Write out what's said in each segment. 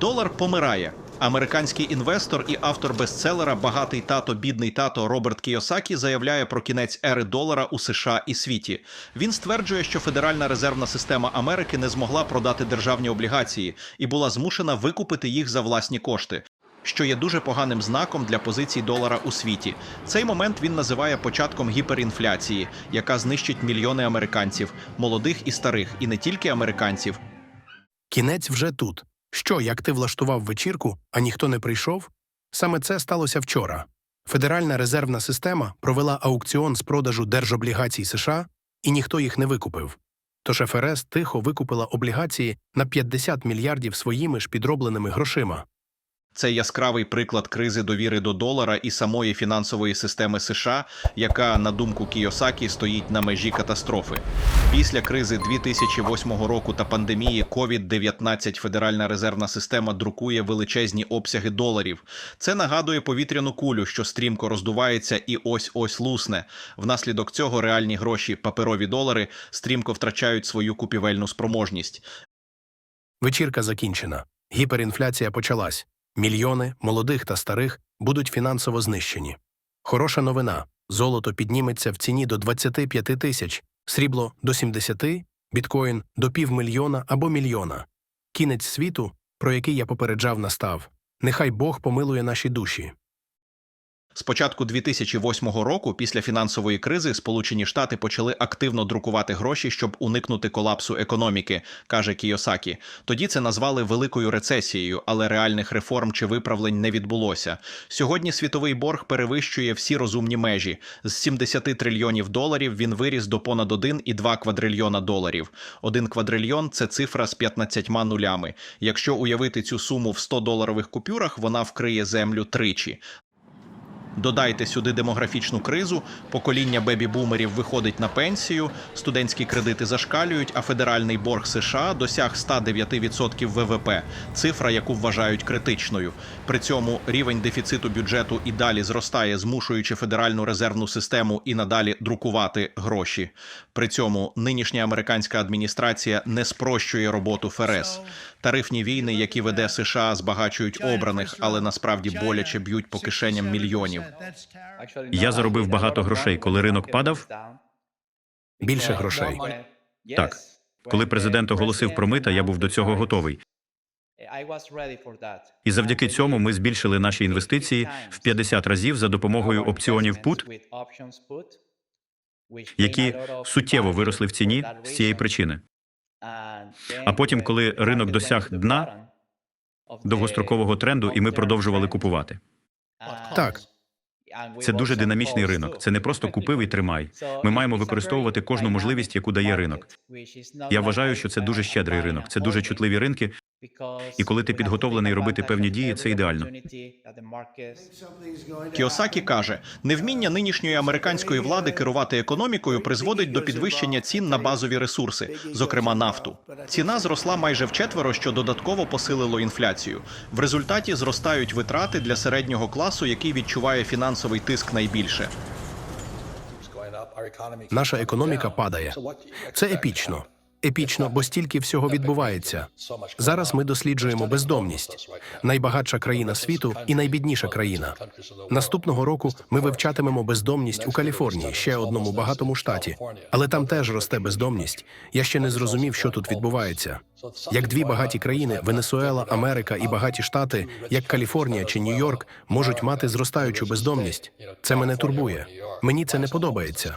Долар помирає. Американський інвестор і автор бестселера Багатий тато, бідний тато Роберт Кіосакі заявляє про кінець ери долара у США і світі. Він стверджує, що Федеральна резервна система Америки не змогла продати державні облігації і була змушена викупити їх за власні кошти. Що є дуже поганим знаком для позицій долара у світі. Цей момент він називає початком гіперінфляції, яка знищить мільйони американців, молодих і старих, і не тільки американців, Кінець вже тут. Що, як ти влаштував вечірку, а ніхто не прийшов? Саме це сталося вчора. Федеральна резервна система провела аукціон з продажу держоблігацій США, і ніхто їх не викупив. Тож ФРС тихо викупила облігації на 50 мільярдів своїми ж підробленими грошима. Це яскравий приклад кризи довіри до долара і самої фінансової системи США, яка, на думку Кіосакі, стоїть на межі катастрофи. Після кризи 2008 року та пандемії COVID-19 Федеральна резервна система друкує величезні обсяги доларів. Це нагадує повітряну кулю, що стрімко роздувається і ось ось лусне. Внаслідок цього реальні гроші, паперові долари, стрімко втрачають свою купівельну спроможність. Вечірка закінчена. Гіперінфляція почалась. Мільйони молодих та старих будуть фінансово знищені. Хороша новина: золото підніметься в ціні до 25 тисяч, срібло до 70, біткоін до півмільйона або мільйона. Кінець світу, про який я попереджав, настав. Нехай Бог помилує наші душі. З початку 2008 року, після фінансової кризи, Сполучені Штати почали активно друкувати гроші, щоб уникнути колапсу економіки, каже Кіосакі. Тоді це назвали великою рецесією, але реальних реформ чи виправлень не відбулося. Сьогодні світовий борг перевищує всі розумні межі. З 70 трильйонів доларів він виріс до понад 1,2 квадрильйона доларів. Один квадрильйон це цифра з 15 нулями. Якщо уявити цю суму в 100 доларових купюрах, вона вкриє землю тричі. Додайте сюди демографічну кризу, покоління бебі-бумерів виходить на пенсію, студентські кредити зашкалюють, а федеральний борг США досяг 109% ВВП, цифра, яку вважають критичною. При цьому рівень дефіциту бюджету і далі зростає, змушуючи федеральну резервну систему і надалі друкувати гроші. При цьому нинішня американська адміністрація не спрощує роботу ФРС. Тарифні війни, які веде США, збагачують обраних, але насправді боляче б'ють по кишеням мільйонів. Я заробив багато грошей, коли ринок падав. Більше грошей. Так. Коли президент оголосив про мита, я був до цього готовий. І завдяки цьому ми збільшили наші інвестиції в 50 разів за допомогою опціонів пут, які суттєво виросли в ціні з цієї причини. А потім, коли ринок досяг дна Довгострокового тренду, і ми продовжували купувати. Так. Це дуже динамічний ринок. Це не просто купив і тримай. Ми маємо використовувати кожну можливість, яку дає ринок. Я вважаю, що це дуже щедрий ринок. Це дуже чутливі ринки. І коли ти підготовлений робити певні дії, це ідеально. Кіосакі каже, невміння нинішньої американської влади керувати економікою призводить до підвищення цін на базові ресурси, зокрема нафту. Ціна зросла майже вчетверо, що додатково посилило інфляцію. В результаті зростають витрати для середнього класу, який відчуває фінансовий тиск найбільше. Наша економіка падає. Це епічно. Епічно, бо стільки всього відбувається. Зараз ми досліджуємо бездомність. Найбагатша країна світу і найбідніша країна. Наступного року ми вивчатимемо бездомність у Каліфорнії, ще одному багатому штаті. Але там теж росте бездомність. Я ще не зрозумів, що тут відбувається. Як дві багаті країни Венесуела, Америка і багаті штати, як Каліфорнія чи Нью-Йорк, можуть мати зростаючу бездомність. Це мене турбує. Мені це не подобається.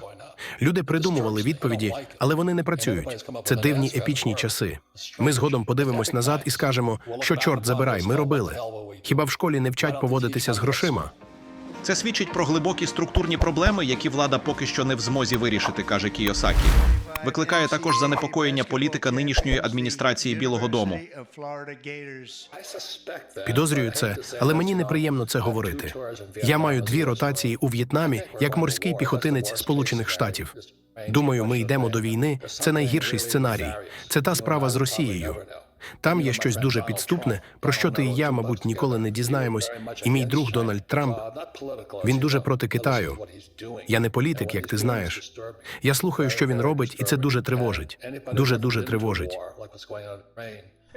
Люди придумували відповіді, але вони не працюють. Це дивні епічні часи. Ми згодом подивимось назад і скажемо, що чорт забирай, ми робили. Хіба в школі не вчать поводитися з грошима? Це свідчить про глибокі структурні проблеми, які влада поки що не в змозі вирішити, каже Кіосакі. Викликає також занепокоєння політика нинішньої адміністрації Білого Дому. Підозрюю це, але мені неприємно це говорити. Я маю дві ротації у В'єтнамі як морський піхотинець Сполучених Штатів. Думаю, ми йдемо до війни. Це найгірший сценарій. Це та справа з Росією. Там є щось дуже підступне, про що ти і я, мабуть, ніколи не дізнаємось. І мій друг Дональд Трамп він дуже проти Китаю. Я не політик, як ти знаєш. Я слухаю, що він робить, і це дуже тривожить. Дуже дуже тривожить.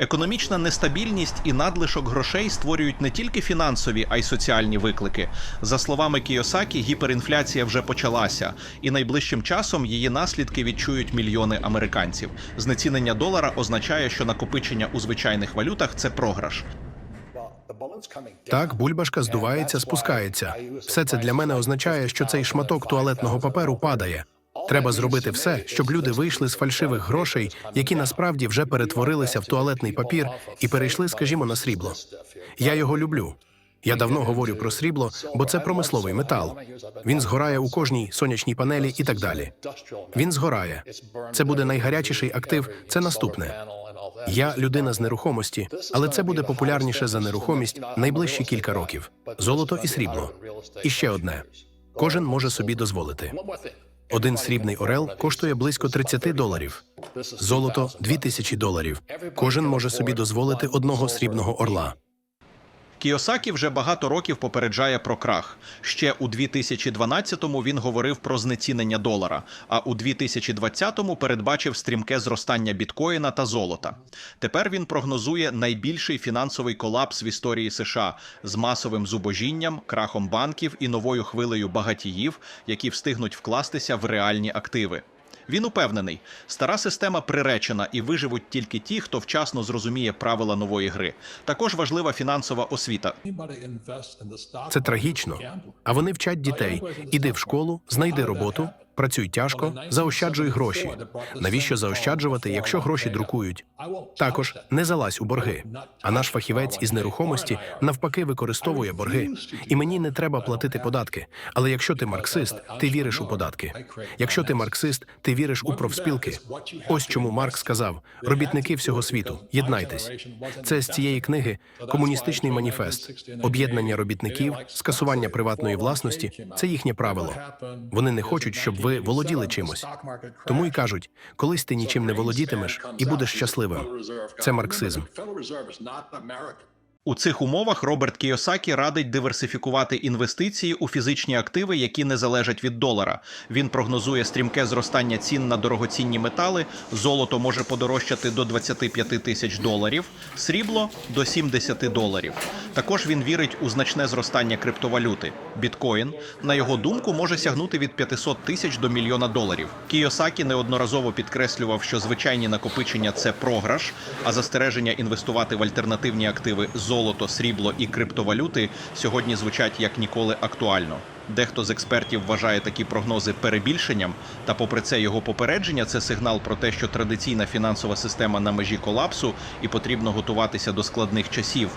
Економічна нестабільність і надлишок грошей створюють не тільки фінансові, а й соціальні виклики. За словами Кіосакі, гіперінфляція вже почалася, і найближчим часом її наслідки відчують мільйони американців. Знецінення долара означає, що накопичення у звичайних валютах це програш. Так, бульбашка здувається, спускається. Все це для мене означає, що цей шматок туалетного паперу падає. Треба зробити все, щоб люди вийшли з фальшивих грошей, які насправді вже перетворилися в туалетний папір і перейшли, скажімо, на срібло. Я його люблю. Я давно говорю про срібло, бо це промисловий метал. Він згорає у кожній сонячній панелі і так далі. Він згорає. Це буде найгарячіший актив. Це наступне. Я людина з нерухомості, але це буде популярніше за нерухомість найближчі кілька років. Золото і срібло. І ще одне: кожен може собі дозволити. Один срібний орел коштує близько 30 доларів. Золото 2000 доларів. Кожен може собі дозволити одного срібного орла. Кіосакі вже багато років попереджає про крах. Ще у 2012-му він говорив про знецінення долара, а у 2020-му передбачив стрімке зростання біткоїна та золота. Тепер він прогнозує найбільший фінансовий колапс в історії США з масовим зубожінням, крахом банків і новою хвилею багатіїв, які встигнуть вкластися в реальні активи. Він упевнений, стара система приречена і виживуть тільки ті, хто вчасно зрозуміє правила нової гри. Також важлива фінансова освіта. Це трагічно. А вони вчать дітей: іди в школу, знайди роботу, працюй тяжко, заощаджуй гроші. Навіщо заощаджувати, якщо гроші друкують? Також не залазь у борги. А наш фахівець із нерухомості навпаки використовує борги. І мені не треба платити податки. Але якщо ти марксист, ти віриш у податки. Якщо ти марксист, ти віриш у профспілки. Ось чому Маркс сказав: робітники всього світу, єднайтесь. Це з цієї книги комуністичний маніфест, об'єднання робітників, скасування приватної власності це їхнє правило. Вони не хочуть, щоб ви володіли чимось. Тому й кажуть, колись ти нічим не володітимеш і будеш щасливим. Це марксизм. У цих умовах Роберт Кіосакі радить диверсифікувати інвестиції у фізичні активи, які не залежать від долара. Він прогнозує стрімке зростання цін на дорогоцінні метали. Золото може подорожчати до 25 тисяч доларів, срібло до 70 доларів. Також він вірить у значне зростання криптовалюти. Біткоін, на його думку, може сягнути від 500 тисяч до мільйона доларів. Кіосакі неодноразово підкреслював, що звичайні накопичення це програш, а застереження інвестувати в альтернативні активи золото, срібло і криптовалюти сьогодні звучать як ніколи актуально. Дехто з експертів вважає такі прогнози перебільшенням, та попри це його попередження це сигнал про те, що традиційна фінансова система на межі колапсу і потрібно готуватися до складних часів.